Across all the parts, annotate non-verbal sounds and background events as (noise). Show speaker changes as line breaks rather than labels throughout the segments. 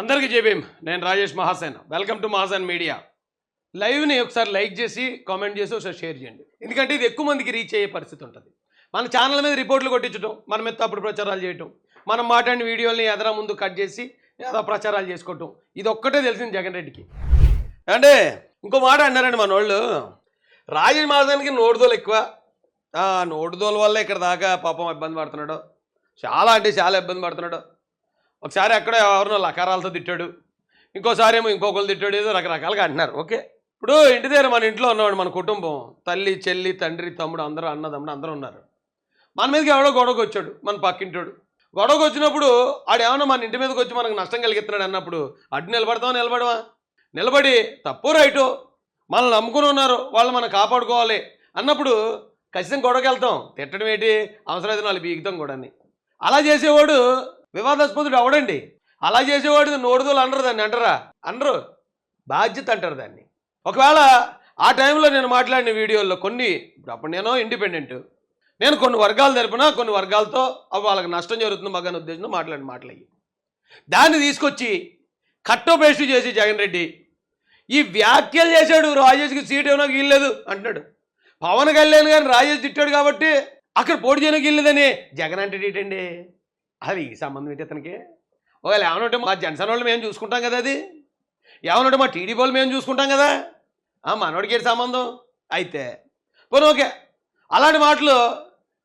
అందరికీ జేబీఎం నేను Rajesh Mahasen. Welcome to Mahasen Media లైవ్ని ఒకసారి లైక్ చేసి కామెంట్ చేసి ఒకసారి షేర్ చేయండి. ఎందుకంటే ఇది ఎక్కువ మందికి రీచ్ అయ్యే పరిస్థితి ఉంటుంది. మన ఛానల్ మీద రిపోర్ట్లు కొట్టించడం మన మీద తప్పుడు ప్రచారాలు చేయటం మనం మాట్లాడిన వీడియోల్ని ఎదరా ముందు కట్ చేసి ఏదో ప్రచారాలు చేసుకోవటం ఇది ఒక్కటే తెలిసింది జగన్ రెడ్డికి. అంటే ఇంకో మాట అన్నారండి మన వాళ్ళు రాజేష్ మహాసేన్కి నోటుదోలు ఎక్కువ. నోటుదోలు వల్ల ఇక్కడ దాకా పాపం ఇబ్బంది పడుతున్నాడు. చాలా అంటే చాలా ఇబ్బంది పడుతున్నాడు. ఒకసారి ఎక్కడో ఎవరినో లకారాలతో తిట్టాడు. ఇంకోసారి ఏమో ఇంకొకరు తిట్టాడు ఏదో రకరకాలుగా అంటున్నారు. ఓకే? ఇప్పుడు ఇంటి దగ్గర మన ఇంట్లో ఉన్నవాడు మన కుటుంబం తల్లి చెల్లి తండ్రి తమ్ముడు అందరూ అన్నదమ్ముడు అందరూ ఉన్నారు. మన మీదకి ఎవడో గొడవకు వచ్చాడు మన పక్కింటోడు. గొడవకు వచ్చినప్పుడు ఆడేమన్నా మన ఇంటి మీదకి వచ్చి మనకు నష్టం కలిగిస్తున్నాడు అన్నప్పుడు అడ్డు నిలబడతాం నిలబడవా? నిలబడి తప్పు రైటు? మనల్ని నమ్ముకుని ఉన్నారు వాళ్ళు మనం కాపాడుకోవాలి అన్నప్పుడు ఖచ్చితంగా గొడవకి వెళ్తాం తిట్టడం ఏంటి? అవసరమైతే వాళ్ళు బీగుతాం కూడా అలా చేసేవాడు వివాదాస్పదుడు అవడండి అలా చేసేవాడు నోడుదోలు అనరు దాన్ని అంటారా? అనరు. బాధ్యత అంటారు దాన్ని. ఒకవేళ ఆ టైంలో నేను మాట్లాడిన వీడియోల్లో కొన్ని ఇప్పుడు అప్పుడు నేను ఇండిపెండెంట్ నేను కొన్ని వర్గాలు తెలిపినా కొన్ని వర్గాలతో వాళ్ళకి నష్టం జరుగుతుంది మగన ఉద్దేశంతో మాట్లాడిన మాటలయ్యి. దాన్ని తీసుకొచ్చి కట్టో పేస్ట్ చేసి జగన్ రెడ్డి ఈ వ్యాఖ్యలు చేశాడు రాజేష్కి సీట్ ఏమైనా గీయలేదు అంటున్నాడు. పవన్ కళ్యాణ్ గారిని రాజేష్ తిట్టాడు కాబట్టి అక్కడ పోటీ చేయడానికి వెళ్ళలేదని జగన్ అంటే ఏంటండి? అది ఈ సంబంధం ఏంటి అతనికి ఒకవేళ ఏమనంటే మా జనసేన వాళ్ళు మేము చూసుకుంటాం కదా అది. ఏమనంటే మా టీడీపీ వాళ్ళు మేము చూసుకుంటాం కదా. ఆ మనోడికి ఏంటి సంబంధం? అయితే. పోనీ ఓకే. అలాంటి మాటలు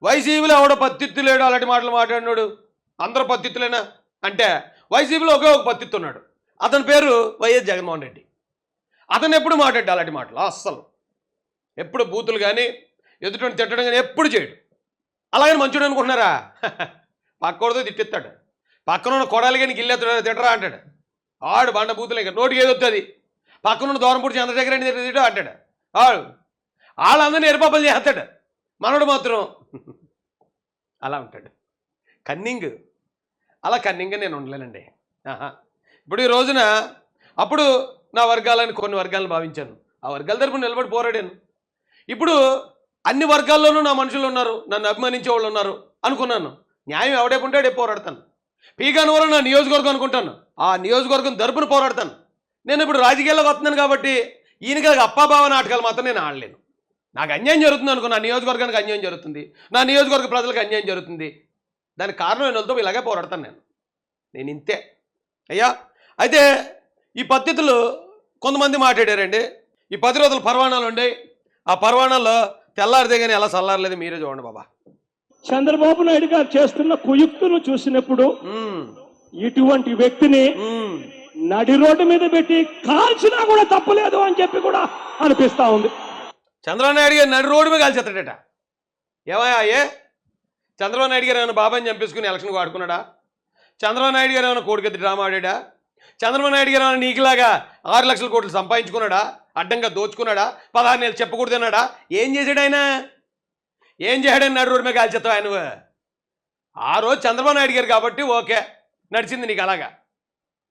వైసీపీలో ఎవడో పత్తిత్తు లేడు అలాంటి మాటలు మాట్లాడినాడు. అందరూ పత్తిత్తులేనా? అంటే వైసీపీలో ఒకే ఒక పత్తిత్తు ఉన్నాడు. అతని పేరు వైఎస్ జగన్మోహన్ రెడ్డి. అతను ఎప్పుడు మాట్లాడు అలాంటి మాటలు? అస్సలు. ఎప్పుడు బూతులు కానీ ఎదుటి తిట్టడం కానీ ఎప్పుడు చేయడు. అలాగని మంచుడు అనుకుంటున్నారా? (laughs) పక్కోడితో తిట్టిస్తాడు పక్కన ఉన్న కొడాలి కానీ గిల్లెత్తాడు తిట్టరా అంటాడు. ఆడు బండ బూతులు ఇంకా నోటికి ఏది వస్తుంది పక్కన ఉన్న దూరంపూడి చంద్రశేఖర్ రెడ్డి తిట్టు అంటాడు. ఆడు వాళ్ళందరినీ ఎరుపాపలు చేస్తాడు. మనోడు మాత్రం (laughs) అలా ఉంటాడు. కన్నింగ్ అలా కన్నింగ్గా నేను ఉండలేనండి. ఆహా. ఇప్పుడు ఈ రోజున అప్పుడు నా వర్గాలని కొన్ని వర్గాలను భావించాను. ఆ వర్గాల తరపున నిలబడి పోరాడాను. ఇప్పుడు అన్ని వర్గాల్లోనూ నా మనుషులు ఉన్నారు నన్ను అభిమానించే వాళ్ళు ఉన్నారు అనుకున్నాను. న్యాయం ఎవడేకుంటే ఆడే పోరాడతాను. పీగానవరం నా నియోజకవర్గం అనుకుంటాను. ఆ నియోజకవర్గం తరపున పోరాడతాను. నేను ఇప్పుడు రాజకీయాల్లోకి వస్తున్నాను కాబట్టి ఈయనకి అప్పాబావ నాటకాలు మాత్రం నేను ఆడలేను. నాకు అన్యాయం జరుగుతుంది అనుకో నా నియోజకవర్గానికి అన్యాయం జరుగుతుంది. నా నియోజకవర్గ ప్రజలకు అన్యాయం జరుగుతుంది. దానికి కారణం వాళ్ళతో ఇలాగే పోరాడతాను నేను. నేను ఇంతే. అయ్యా అయితే ఈ పద్ధతులు కొంతమంది మాట్లాడారండి. ఈ పది రోజుల పర్వాణాలు ఉండే. ఆ పర్వాణాల్లో తెల్లారిదే కానీ ఎలా చల్లారలేదు మీరే చూడండి బాబా.
చంద్రబాబు నాయుడు గారు చేస్తున్న కుయుక్తులు చూసినప్పుడు. ఇటువంటి వ్యక్తిని. నడి రోడ్డు మీద పెట్టి కాల్చినా కూడా తప్పలేదు అని చెప్పి కూడా అనిపిస్తా ఉంది.
చంద్రబాబు నాయుడు గారు నడి రోడ్డు మీద కాల్చేస్తాడట. ఏమయ్యా ఏ? చంద్రబాబు నాయుడు గారు ఏమైనా బాబాని చంపేసుకుని ఎలక్షన్ వాడుకున్నాడా? చంద్రబాబు నాయుడు గారు ఏమైనా కోడికెత్తి డ్రామా ఆడాడా? చంద్రబాబు నాయుడు గారు ఏమైనా నీకులాగా ఆరు లక్షల కోట్లు సంపాదించుకున్నాడా? అడ్డంగా దోచుకున్నాడా? పదహారు నెలలు చెప్పకూడదన్నాడా? ఏం చేశాడు ఆయన? ఏం చేశాడని నడు రోడ్డు మీద కాల్చేస్తావు ఆయన నువ్వు? ఆ రోజు చంద్రబాబు నాయుడు గారు కాబట్టి ఓకే నడిచింది నీకు అలాగా.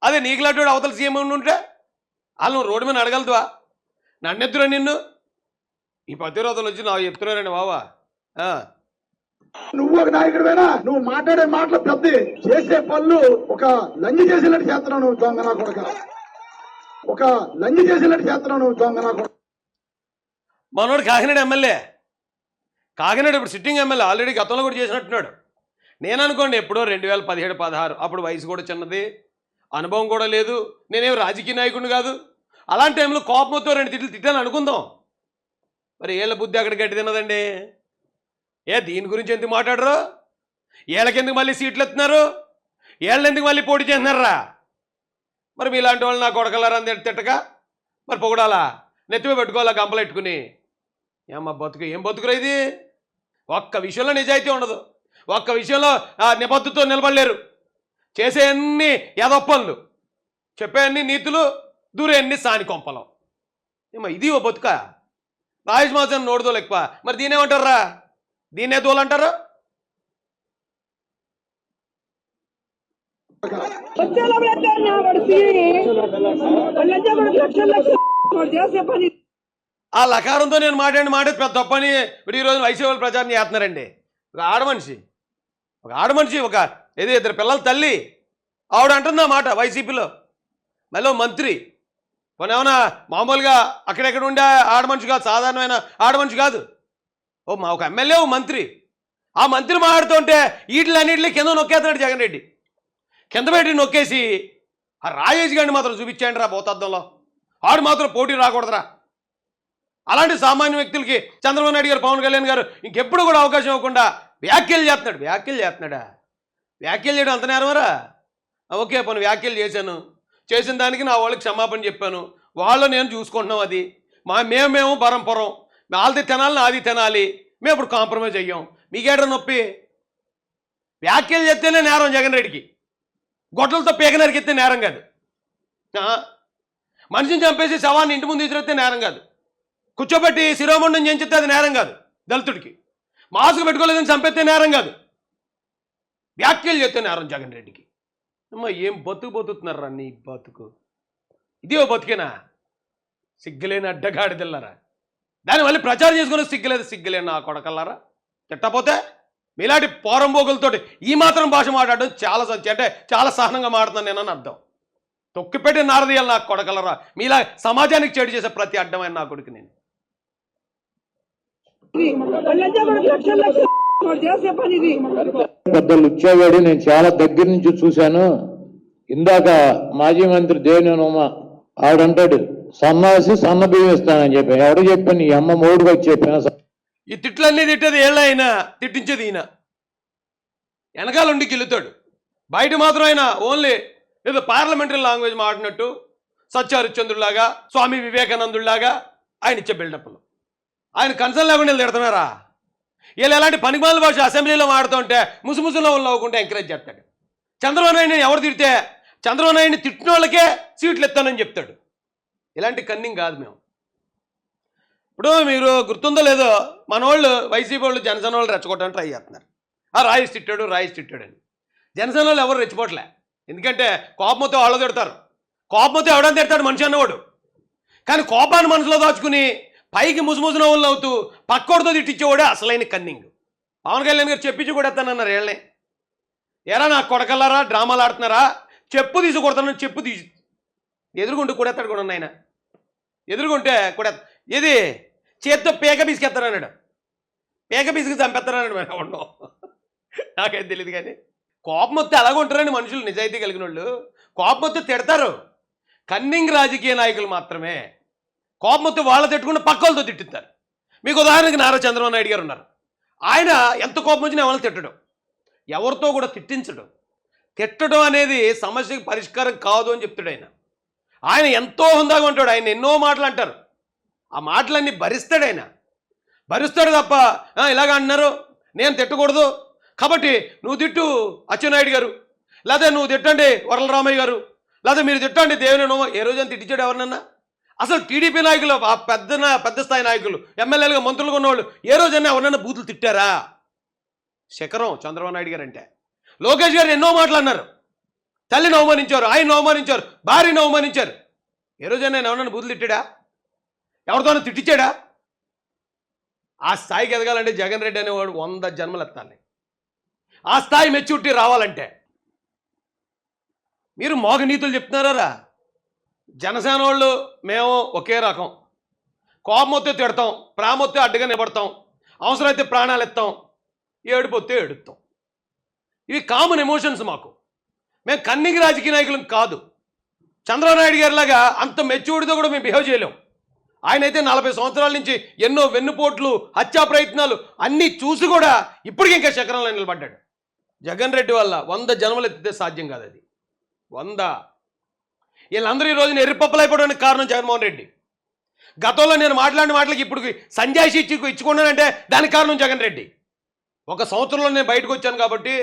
అదే నీకులాంటి వాడు అవతల సీఎం ఉంటే వాళ్ళు నువ్వు రోడ్డు మీద అడగలుగుతావా నన్నెత్తురా నిన్ను? ఈ ప్రతిరోధులు వచ్చి నాకు చెప్తున్నారండి బావా. ఆ.
నువ్వు ఒక నాయకుడివేనా? నువ్వు మాట్లాడే మాటలు పెద్ద. చేసే పనులు ఒక లంజి చేసినట్టు చేస్తున్నావు నువ్వు దొంగ నా కొడక. ఒక లంజి చేసినట్టు చేస్తున్నావు నువ్వు దొంగ నా కొడక.
మనోడు కాకినాడ ఎమ్మెల్యే. కాకినాడ ఇప్పుడు సిట్టింగ్ ఎమ్మెల్యే ఆల్రెడీ గతంలో కూడా చేసినట్టున్నాడు. నేను అనుకోండి ఎప్పుడో రెండు వేల పదిహేడు పదహారు అప్పుడు వయసు కూడా చిన్నది. అనుభవం కూడా లేదు. నేనేం రాజకీయ నాయకుడిని కాదు. అలాంటి టైంలో కోపంతో రెండు తిట్లు తిట్టాను అనుకుందాం. మరి ఏళ్ళ బుద్ధి అక్కడ గట్టి తిన్నదండి? ఏ దీని గురించి ఎందుకు మాట్లాడరు? ఏళ్ళకెందుకు మళ్ళీ సీట్లు ఎత్తున్నారు? ఏళ్ళెందుకు మళ్ళీ పోటీ చేస్తున్నారా? మరి మీలాంటి వాళ్ళు నా కొడకలారని తిట్టక? మరి పొగడాలా? నెత్తిమే పెట్టుకోవాలా గంపలు పెట్టుకుని ఏమ్మా బతుకు ఏం బతుకురా ఇది? ఒక్క విషయంలో నిజాయితీ ఉండదు. ఒక్క విషయంలో ఆ నిబద్ధతో నిలబడలేరు. చేసే అన్ని యదొప్పలు చెప్పే అన్ని నీతులు దూరే అన్ని సాని కొంపలం ఇది ఓ బతుక. రాజేష్ మాసం నోడుదోలు ఎక్కువ మరి దీనేమంటారా దీన్నే దోలంటారు?
వచ్చేలా లక్షల చేసే పని
ఆ లకారంతో నేను మాట్లాడి మాట పెద్ద తప్పని ఇప్పుడు ఈ రోజు వైసీపీ వాళ్ళు ప్రచారం చేస్తున్నారండి. ఒక ఆడమనిషి ఒక ఆడ మనిషి ఒక ఏదో ఇద్దరు పిల్లల తల్లి ఆవిడ అంటుంది మాట వైసీపీలో. మళ్ళీ మంత్రి పోనేమన్నా మామూలుగా అక్కడెక్కడ ఉండే ఆడమనిషి కాదు సాధారణమైన ఆడమనిషి కాదు. ఓ మా ఒక ఎమ్మెల్యే ఓ మంత్రి. ఆ మంత్రి మాట్లాడుతుంటే వీటిలన్నింటినీ కింద నొక్కేస్తున్నాడు జగన్ రెడ్డి. కింద పెట్టి నొక్కేసి ఆ రాజేష్ గారిని మాత్రం చూపించాడు రా భూతద్దంలో ఆడు మాత్రం పోటీ రాకూడదురా. అలాంటి సామాన్య వ్యక్తులకి చంద్రబాబు నాయుడు గారు పవన్ కళ్యాణ్ గారు ఇంకెప్పుడు కూడా అవకాశం ఇవ్వకుండా వ్యాఖ్యలు చేస్తున్నాడు వ్యాఖ్యలు చేస్తున్నాడా? వ్యాఖ్యలు చేయడం అంత నేరమరా ఓకే పని వ్యాఖ్యలు చేశాను. చేసిన దానికి నా వాళ్ళకి క్షమాపణ చెప్పాను. వాళ్ళు నేను చూసుకుంటున్నాం అది. మా మేము మేము పరంపురం వాళ్ళది తినాలి నాది తినాలి. మేము ఇప్పుడు కాంప్రమైజ్ అయ్యాం. మీకేట నొప్పి? వ్యాఖ్యలు చేస్తేనే నేరం జగన్ రెడ్డికి. గొడ్లతో పీక నరికితే నేరం కాదు. మనిషిని చంపేసి శవాన్ని ఇంటి ముందు తీసుకొస్తే నేరం కాదు. కూర్చోబెట్టి శిరోమండం చేయించితే అది నేరం కాదు దళితుడికి. మాస్క్ పెట్టుకోలేదని చంపేస్తే నేరం కాదు. వ్యాఖ్యలు చేస్తే నేరం జగన్ రెడ్డికి. అమ్మ ఏం బతుకు బతుకుతున్నారా నీ బతుకు? ఇది ఓ బతికేనా? సిగ్గులేని అడ్డగాడిదెల్లరా దాన్ని మళ్ళీ ప్రచారం చేసుకుని సిగ్గులేదు సిగ్గులేని నా కొడకల్లారా? తిట్టపోతే మీలాంటి పోరంబోగులతోటి ఈ మాత్రం భాష మాట్లాడడం చాలా సత్య. అంటే చాలా సహనంగా మాట్లాడుతున్నాను నేనని అర్థం. తొక్కిపెట్టి నారదీయాలి నాకు కొడకలరా మీలా సమాజానికి చెడు చేసే ప్రతి అడ్డమైన నా కొడుకు నేను
వాళ్ళంతా కూడా లక్షల లక్షలు వాడు చేసే పని ఇది
పెద్దలు ఇచ్చేవాడు నేను చాలా దగ్గర నుంచి చూశాను. ఇందాక మాజీ మంత్రి దేవినేని ఆడంటాడు సన్నాసి సన్న బియ్యం ఇస్తానని చెప్పాను ఎవడు చెప్పాను ఈ అమ్మ మూడుగా వచ్చి చెప్పాను
ఈ తిట్లన్నీ తిట్టేది ఏళ్ళ ఆయన తిట్టించేది ఈయన. వెనకాల గెలుతాడు బయట మాత్రం ఆయన ఓన్లీ ఏదో పార్లమెంటరీ లాంగ్వేజ్ మాట్లాడినట్టు సత్యహరిశ్చంద్రులాగా స్వామి వివేకానందుడిలాగా ఆయన ఇచ్చే బిల్డప్లో. ఆయన కన్సర్న్ లేకుండా వీళ్ళు తిడుతున్నారా? వీళ్ళు ఎలాంటి పనిమాల భాష అసెంబ్లీలో మాడుతుంటే ముసుముసులో నవ్వుకుంటే ఎంకరేజ్ చేస్తాడు. చంద్రబాబు నాయుడు ఎవరు తిడితే చంద్రబాబు నాయుడిని తిట్టిన వాళ్ళకే సీట్లు ఎత్తానని చెప్తాడు. ఇలాంటి కన్నింగ్ కాదు మేము. ఇప్పుడు మీరు గుర్తుందో లేదో మన వాళ్ళు వైసీపీ వాళ్ళు జనసేన వాళ్ళు రెచ్చగొట్టడానికి ట్రై చేస్తున్నారు. ఆ రాయిస్ తిట్టాడు రాయిస్ తిట్టాడు అని జనసేన వాళ్ళు ఎవరు రెచ్చిపోవట్లే ఎందుకంటే కోపంతో వాళ్ళు తిడతారు. కోపంతో ఎవడని తిడతాడు మనిషి అన్నవాడు. కానీ కోపాన్ని మనసులో దాచుకుని పైకి ముసుముసు నవ్వులు నవ్వుతూ పక్కోడితో తిట్టించేవాడే అసలైన కన్నింగ్. పవన్ కళ్యాణ్ గారు చెప్పించి కూడా ఎత్తానన్నారు ఏళ్ళని ఎరా నా కొడకల్లారా? డ్రామాలు ఆడుతున్నారా? చెప్పు తీసి కొడతాను చెప్పు తీసి. ఎదురుకుంటూ కూడా ఎత్తాడు కూడా ఆయన ఎదురుకుంటే కూడా ఇది చేత్తో పేక బీసుకెత్తానన్నాడు పేక బీసుకు చంపేస్తానన్నాడు మరి ఉండవు నాకేం తెలియదు కానీ. కోపం వస్తే అలాగ ఉంటారని మనుషులు నిజాయితీ కలిగిన వాళ్ళు కోపం వస్తే తిడతారు. కన్నింగ్ రాజకీయ నాయకులు మాత్రమే. కోపం వస్తే వాళ్ళ తిట్టుకుంటే పక్క వాళ్ళతో తిట్టిస్తారు. మీకు ఉదాహరణకి నారా చంద్రబాబు నాయుడు గారు ఉన్నారు. ఆయన ఎంత కోపం వచ్చినా ఎవరిని తిట్టడం. ఎవరితో కూడా తిట్టించడం. తిట్టడం అనేది సమస్యకి పరిష్కారం కాదు అని చెప్తాడు ఆయన. ఆయన ఎంతో హుందాగా ఉంటాడు. ఆయన ఎన్నో మాటలు అంటారు. ఆ మాటలన్నీ భరిస్తాడు ఆయన. భరిస్తాడు తప్ప ఇలాగ అంటున్నారు. నేను తిట్టకూడదు. కాబట్టి నువ్వు తిట్టు అచ్చెన్నాయుడు గారు. లేదా నువ్వు తిట్టండి వరలరామయ్య గారు. లేదా మీరు తిట్టండి దేవుని నోమ. ఏ రోజైనా తిట్టించాడు ఎవరినన్నా? అసలు టీడీపీ నాయకులు ఆ పెద్ద పెద్ద స్థాయి నాయకులు ఎమ్మెల్యేలుగా మంత్రులుగా ఉన్నవాళ్ళు ఏ రోజైనా ఎవరైనా బూతులు తిట్టారా? శకరం చంద్రబాబు నాయుడు గారు అంటే లోకేష్ గారు ఎన్నో మాటలు అన్నారు. తల్లిని అవమానించారు ఆయన అవమానించారు భార్యను అవమానించారు. ఏ రోజైనా నేను బూతులు తిట్టాడా? ఎవరితోనో తిట్టించాడా? ఆ స్థాయికి ఎదగాలంటే జగన్ రెడ్డి అనేవాడు వంద జన్మలు ఎత్తాలి. ఆ స్థాయి మెచ్యూరిటీ రావాలంటే. మీరు మోగ నీతులు చెప్తున్నారా జనసేన వాళ్ళు మేము ఒకే రకం. కోపం వస్తే తిడతాం ప్రేమ వస్తే అడ్డుగా నిలబడతాం అవసరమైతే ప్రాణాలు ఎత్తాం ఏడిపోతే. ఏడుతాం ఇవి కామన్ ఎమోషన్స్ మాకు. మేము కన్నిగి రాజకీయ నాయకులం కాదు. చంద్రబాబు నాయుడు గారిలాగా అంత మెచ్యూర్డ్తో కూడా మేము బిహేవ్ చేయలేం. ఆయన అయితే నలభై సంవత్సరాల నుంచి ఎన్నో వెన్నుపోట్లు హత్యా ప్రయత్నాలు అన్నీ చూసి కూడా ఇప్పటికీ ఇంకా శకరంలో నిలబడ్డాడు. జగన్ రెడ్డి వల్ల వంద జన్మలు ఎత్తితే సాధ్యం కాదు అది. వంద. వీళ్ళందరూ ఈ రోజున ఎర్రిపప్పులు అయిపోవడానికి కారణం జగన్మోహన్ రెడ్డి. గతంలో నేను మాట్లాడిన మాటలకి ఇప్పుడు సంజాయిషి ఇచ్చి ఇచ్చుకున్నానంటే దానికి కారణం జగన్ రెడ్డి. ఒక సంవత్సరంలో నేను బయటకు వచ్చాను కాబట్టి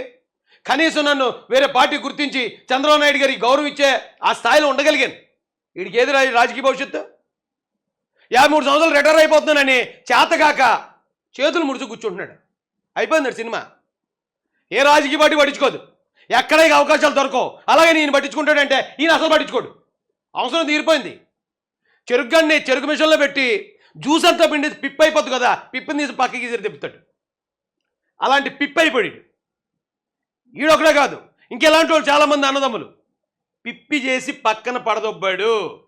కనీసం నన్ను వేరే పార్టీ గుర్తించి చంద్రబాబు నాయుడు గారికి గౌరవం ఇచ్చే ఆ స్థాయిలో ఉండగలిగాను. వీడికి ఏది రాజకీయ భవిష్యత్తు? యాభై మూడు సంవత్సరాలు రిటైర్ అయిపోతున్నానని చేతగాక చేతులు ముడుచు కూర్చుంటున్నాడు. అయిపోయింది సినిమా. ఏ రాజకీయ పార్టీ పట్టించుకోదు. ఎక్కడ ఇక అవకాశాలు దొరకవు. అలాగే నేను పట్టించుకుంటాడంటే ఈయన అసలు పట్టించుకోడు. అవసరం తీరిపోయింది. చెరుగ్గాన్ని చెరుకు మిషన్లో పెట్టి జ్యూస్ అంతా పిండి పిప్ అయిపోద్దు కదా పిప్పిని తీసి పక్కకి తీసి తిప్పుతాడు. అలాంటి పిప్ అయిపోయాడు. ఈడొకడే కాదు ఇంకెలాంటి వాళ్ళు చాలామంది అన్నదమ్ములు. పిప్పి చేసి పక్కన పడదొబ్బాడు.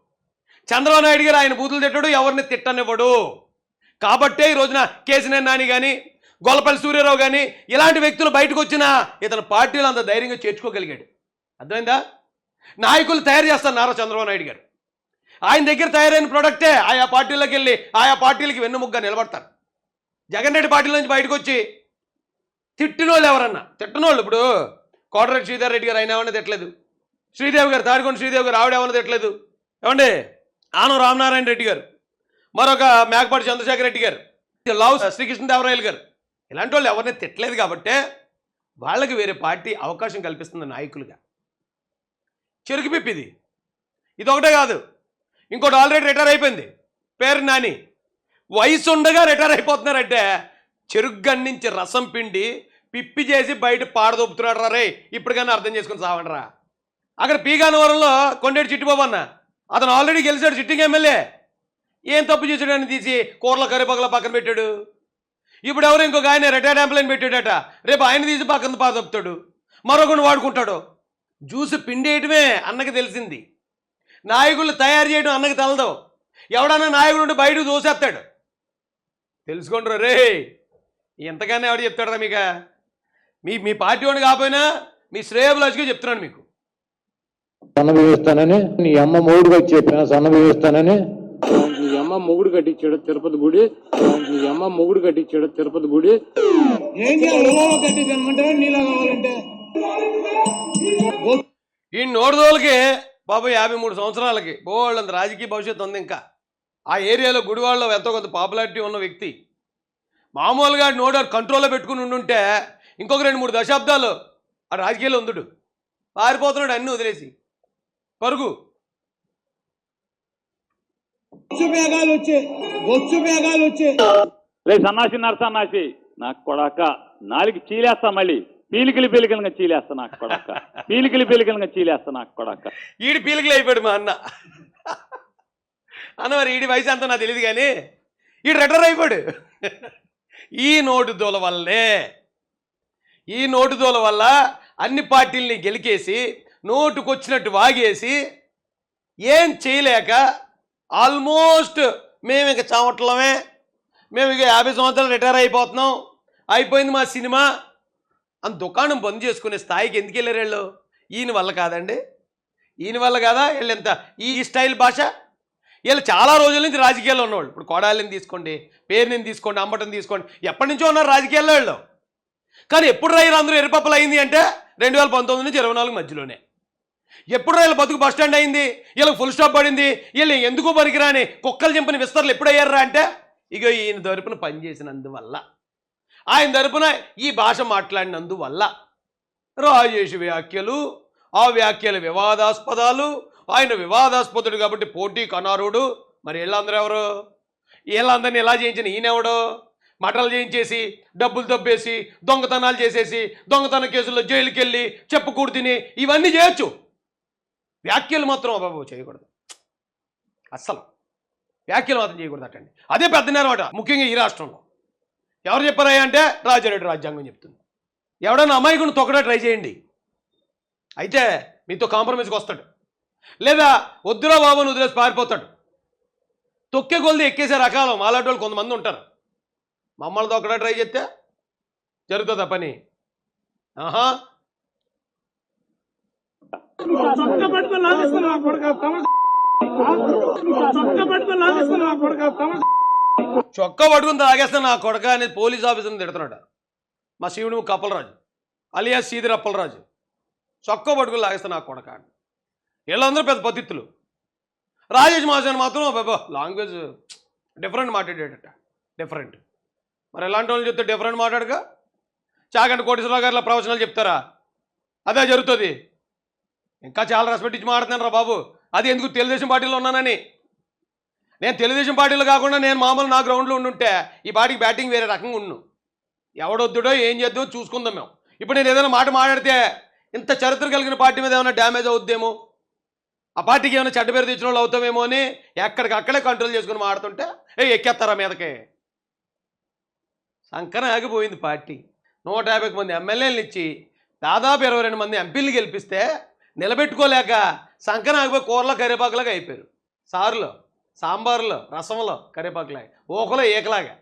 చంద్రబాబు నాయుడు గారు ఆయన బూతులు తిట్టాడు ఎవరిని తిట్టనివ్వడు. కాబట్టే ఈ రోజున కేసీఆర్ నాని కానీ గొల్లపల్లి సూర్యారావు కానీ ఇలాంటి వ్యక్తులు బయటకు వచ్చినా ఇతను పార్టీలో అంత ధైర్యంగా చేర్చుకోగలిగాడు. అర్థమైందా? నాయకులు తయారు చేస్తారు నారా చంద్రబాబు నాయుడు గారు. ఆయన దగ్గర తయారైన ప్రోడక్టే ఆయా పార్టీలోకి వెళ్ళి ఆయా పార్టీలకి వెన్నుముగ్గా నిలబడతారు. జగన్ రెడ్డి పార్టీల నుంచి బయటకు వచ్చి తిట్టినోళ్ళు ఎవరన్నా? తిట్టినోళ్ళు ఇప్పుడు కోటరెడ్డి శ్రీధర్ రెడ్డి గారు ఆయన ఏమన్నా తిట్టలేదు. శ్రీదేవి గారు తాడికొండ శ్రీదేవి గారు ఆవిడ ఏమన్నా తిట్టలేదు. ఏమండి? ఆనం రామనారాయణ రెడ్డి గారు. మరొక మేకపాటి చంద్రశేఖర్ రెడ్డి గారు. లావు శ్రీకృష్ణదేవరాయలు గారు. ఇలాంటి వాళ్ళు ఎవరిని తిట్టలేదు కాబట్టే వాళ్ళకి వేరే పార్టీ అవకాశం కల్పిస్తుంది నాయకులుగా. చెరుకు పిప్పిది ఇది. ఒకటే కాదు. ఇంకోటి ఆల్రెడీ రిటైర్ అయిపోయింది. పేరు నాని. వయసు ఉండగా రిటైర్ అయిపోతున్నారంటే చెరుగ్గన్ నుంచి రసం పిండి పిప్పి చేసి బయట పాడదొప్పుతున్నాడు రా రే. ఇప్పటికైనా అర్థం చేసుకుని సావండరా. అక్కడ పీగానవరంలో కొండేటి చిట్టిబాబు అతను ఆల్రెడీ గెలిచాడు సిట్టింగ్ ఎమ్మెల్యే. ఏం తప్పు చేశాడని తీసి కూరల కరిపగల పక్కన పెట్టాడు? ఇప్పుడు ఎవరు ఇంకొక ఆయన రిటైర్డ్ ఎంప్లాయిని పెట్టాడట? రేపు ఆయన తీసి పక్కన పాదొప్తాడు. మరొకడు వాడుకుంటాడు. జ్యూస్ పిండేయటమే అన్నకి తెలిసింది. నాయకులు తయారు చేయడం అన్నకి తెలదు. ఎవడన్నా నాయకుడు ఉంటే బయటకు దోసేస్తాడు తెలుసుకోండి రే! ఎంతగానే ఎవడు చెప్తాడరా మీకు? మీ మీ పార్టీ వాడిని కాకపోయినా మీ శ్రేయబులాజ్గా చెప్తున్నాను మీకు.
సన్నబిగిస్తానని నీ అమ్మ మొగుడు వచ్చి చెప్పిన సన్నబిగిస్తానని నీ అమ్మ మొగుడు కట్టించాడు తిరుపతి గుడి. నీ అమ్మ మొగుడు కట్టించాడు తిరుపతి గుడి.
ఈ నోడుదోలకి బాబు యాభై మూడు సంవత్సరాలకి బోళ్ళంత రాజకీయ భవిష్యత్తు ఉంది ఇంకా. ఆ ఏరియాలో గుడివాడలో ఎంతో కొంత పాపులారిటీ ఉన్న వ్యక్తి. మామూలుగా నోడు కంట్రోల్లో పెట్టుకుని ఉండుంటే ఇంకొక రెండు మూడు దశాబ్దాలు ఆ రాజకీయాల్లో ఉందుడు పారిపోతున్నాడు అన్ని వదిలేసి. పరుగు.
రే సన్నాసి నరసన్నాసి నాకు కొడాక. నాలుగు చీలేస్తా మళ్ళీ. పీలికలు పీలికలుగా చీలేస్తా నాకు కొడాక. పీలికలు పీలికలుగా చీలేస్తా నాకు కొడాక.
ఈడి పీలికలు అయిపోయాడు మా అన్న. అన్న మరి ఈడి వయసు అంతా నాకు తెలియదు కానీ ఈడు రిటైర్ అయిపోయాడు. ఈ నోటు దోల వల్లే ఈ నోటు దోల వల్ల అన్ని పార్టీల్ని గెలికేసి నోటుకొచ్చినట్టు వాగేసి ఏం చేయలేక ఆల్మోస్ట్ మేము ఇక చావట్లమే. మేము ఇక యాభై సంవత్సరాలు రిటైర్ అయిపోతున్నాం. అయిపోయింది మా సినిమా. అని దుకాణం బంద్ చేసుకునే స్థాయికి ఎందుకు వెళ్ళారు వీళ్ళు? ఈయన వల్ల కాదండి. ఈయన వల్ల కాదా? వీళ్ళు ఎంత? ఈ స్టైల్ భాష? వీళ్ళు చాలా రోజుల నుంచి రాజకీయాల్లో ఉన్నవాళ్ళు. ఇప్పుడు కోడాలిని తీసుకోండి పేరుని తీసుకోండి అంబటం తీసుకోండి. ఎప్పటి నుంచో ఉన్నారు రాజకీయాల్లో వీళ్ళు. కానీ ఎప్పుడు రైలు అందరూ ఎరుపప్పలు అయింది అంటే రెండు వేల పంతొమ్మిది నుంచి ఇరవై నాలుగు మధ్యలోనే. ఎప్పుడు వీళ్ళ బతుకు బస్ స్టాండ్ అయింది? వీళ్ళకి ఫుల్ స్టాప్ పడింది. వీళ్ళు ఎందుకు పనికిరాని కుక్కలు చెంపిన విస్తరలు ఎప్పుడయ్యారా అంటే? ఇక ఈయన తరపున పనిచేసినందువల్ల ఆయన తరపున ఈ భాష మాట్లాడినందువల్ల. రాజేష్ వ్యాఖ్యలు ఆ వ్యాఖ్యలు వివాదాస్పదాలు ఆయన వివాదాస్పదుడు కాబట్టి పోటీ కనారుడు. మరి వీళ్ళందరూ ఎవరు? వీళ్ళందరినీ ఎలా చేయించిన ఈయనెవడు? మటలు చేయించేసి డబ్బులు దబ్బేసి దొంగతనాలు చేసేసి దొంగతన కేసుల్లో జైలుకెళ్ళి చెప్పుకూడు తిని ఇవన్నీ చేయొచ్చు. వ్యాఖ్యలు మాత్రం బాబు చేయకూడదు. అస్సలు. వ్యాఖ్యలు మాత్రం చేయకూడదు అటండి అదే పెద్ద నేరమాట ముఖ్యంగా ఈ రాష్ట్రంలో. ఎవరు చెప్పారా అంటే రాజారెడ్డి రాజ్యాంగం చెప్తుంది. ఎవడన్నా అమాయకుని తొక్కడా ట్రై చేయండి. అయితే మీతో కాంప్రమైజ్కి వస్తాడు. లేదా వద్దురా బాబుని వదిలేసి పారిపోతాడు. తొక్కే కొలది ఎక్కేసే రకాలు మాలాంటి వాళ్ళు కొంతమంది ఉంటారు. మమ్మల్ని తొక్కడా ట్రై చేస్తే జరుగుతుందా పని? ఆహా చొక్కా పట్టుకుని తాగేస్తాను నా కొడక అనేది పోలీస్ ఆఫీసర్ని తిడుతున్నాడు. మా శివుడు కప్పలరాజు అలియా సీదిరి అప్పలరాజు. చొక్క పట్టుకుని లాగేస్తాను నా కొడక అని. వీళ్ళందరూ పెద్ద పతిత్తులు. రాజేష్ మహాజన్ మాత్రం బాబా లాంగ్వేజ్ డిఫరెంట్ మాట్లాడేటట. డిఫరెంట్. మరి ఎలాంటి వాళ్ళు చెప్తే డిఫరెంట్ మాట్లాడక చాగంటి కోటేశ్వరరావు గారిలో ప్రవచనాలు చెప్తారా? అదే జరుగుతుంది. ఇంకా చాలా రెస్పెక్ట్ ఇచ్చి మాట్లాడుతున్నాను రా బాబు. అది ఎందుకు తెలుగుదేశం పార్టీలో ఉన్నానని? నేను తెలుగుదేశం పార్టీలో కాకుండా నేను మామూలు నా గ్రౌండ్లో ఉండుంటే ఈ పార్టీకి బ్యాటింగ్ వేరే రకంగా ఉండు. ఎవడొద్దుడో ఏం చేద్దామో చూసుకుందాం మేము. ఇప్పుడు నేను ఏదైనా మాట మాట్లాడితే ఇంత చరిత్ర కలిగిన పార్టీ మీద ఏమైనా డ్యామేజ్ అవుద్దేమో? ఆ పార్టీకి ఏమైనా చెడ్డ పేరు తెచ్చిన వాళ్ళు అవుతామేమో అని ఎక్కడికక్కడే కంట్రోల్ చేసుకుని మాడుతుంటే ఏ ఎక్కేస్తారా మీదకి? సంకన ఆగిపోయింది పార్టీ. నూట యాభై మంది ఎమ్మెల్యేలు ఇచ్చి దాదాపు ఇరవై రెండు మంది ఎంపీలు గెలిపిస్తే నిలబెట్టుకోలేక సంకనాగిపోయి కూరలో కరివేపాకులాగా అయిపోయారు. సారులో సాంబార్లో రసంలో కరివేపాకులాగా. ఓకలో ఏకలాగా.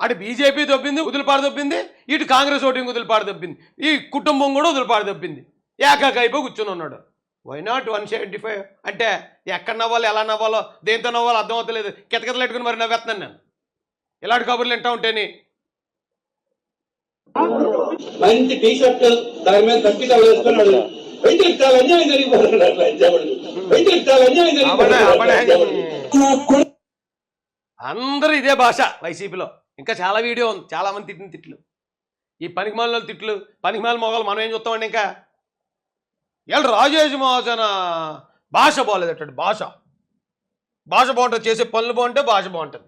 అటు బీజేపీ దొబ్బింది వదిలిపాడు దొబ్బింది ఇటు కాంగ్రెస్ ఓటింగ్ వదిలిపాడు దొబ్బింది ఈ కుటుంబం కూడా వదిలిపాడు దొబ్బింది. ఏకాక అయిపోయి కూర్చొని ఉన్నాడు. Why not one seventy five అంటే ఎక్కడ నవ్వాలో ఎలా నవ్వాలో దేంతో నవ్వాలో అర్థం అవుతలేదు. కితకితలు పెట్టుకుని మరి నవ్వేస్తున్నాను నేను. ఇలాంటి కబుర్లు వింటా ఉంటేని.
మంచి టీ షర్ట్ దాని మీద అన్యాయం జరిగిపోతున్నాడు అట్లా అన్యాయం. జరిగిపోతున్నాడు
అందరూ ఇదే భాష వైసీపీలో. ఇంకా చాలా వీడియో ఉంది. చాలా మంది తిట్టిన తిట్లు. ఈ పనికిమాల తిట్లు పనికిమాల మొగలు మనం ఏం చూస్తామండి ఇంకా? వీళ్ళు రాజేష్ మహాజన భాష బాగాలేదట భాష. భాష బాగుంటుంది చేసే పనులు బాగుంటే భాష బాగుంటుంది.